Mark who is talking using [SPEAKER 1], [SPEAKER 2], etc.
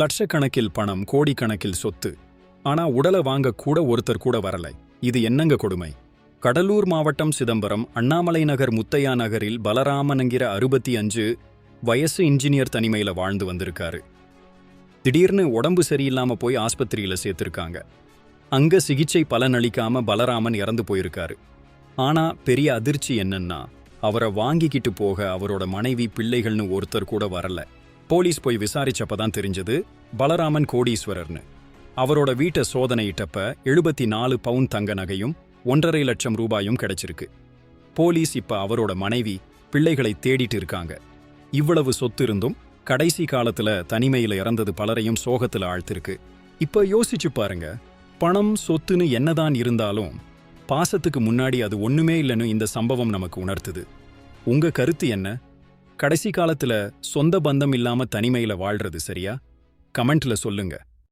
[SPEAKER 1] லட்சக்கணக்கில் பணம் கோடிக்கணக்கில் சொத்து. ஆனா உடலை வாங்க கூட ஒருத்தர் கூட வரல. இது என்னங்க கொடுமை? கடலூர் மாவட்டம் சிதம்பரம் அண்ணாமலை நகர் முத்தையா நகரில் பலராமனுங்கிற அறுபத்தி அஞ்சு வயசு இன்ஜினியர் தனிமையில வாழ்ந்து வந்திருக்காரு. திடீர்னு உடம்பு சரியில்லாம போய் ஆஸ்பத்திரியில சேர்த்திருக்காங்க. அங்க சிகிச்சை பலனளிக்காம பலராமன் இறந்து போயிருக்காரு. ஆனா பெரிய அதிர்ச்சி என்னன்னா அவரை வாங்கிக்கிட்டு போக அவரோட மனைவி பிள்ளைகள்னு ஒருத்தர் கூட வரல. போலீஸ் போய் விசாரிச்சப்பதான் தெரிஞ்சது பலராமன் கோடீஸ்வரர்னு. அவரோட வீட்டை சோதனையிட்டப்ப எழுபத்தி நாலு பவுன் தங்க நகையும் ஒன்றரை லட்சம் ரூபாயும் கிடைச்சிருக்கு. போலீஸ் இப்ப அவரோட மனைவி பிள்ளைகளை தேடிட்டு இருக்காங்க. இவ்வளவு சொத்து இருந்தும் கடைசி காலத்துல தனிமையில இறந்தது பலரையும் சோகத்துல ஆழ்த்திருக்கு. இப்ப யோசிச்சு பாருங்க பணம் சொத்துன்னு என்னதான் இருந்தாலும் பாசத்துக்கு முன்னாடி அது ஒண்ணுமே இல்லைன்னு இந்த சம்பவம் நமக்கு உணர்த்துது. உங்க கருத்து என்ன? கடைசி காலத்துல சொந்த பந்தம் இல்லாம தனிமையில வாழ்றது சரியா? கமெண்ட்ல சொல்லுங்க.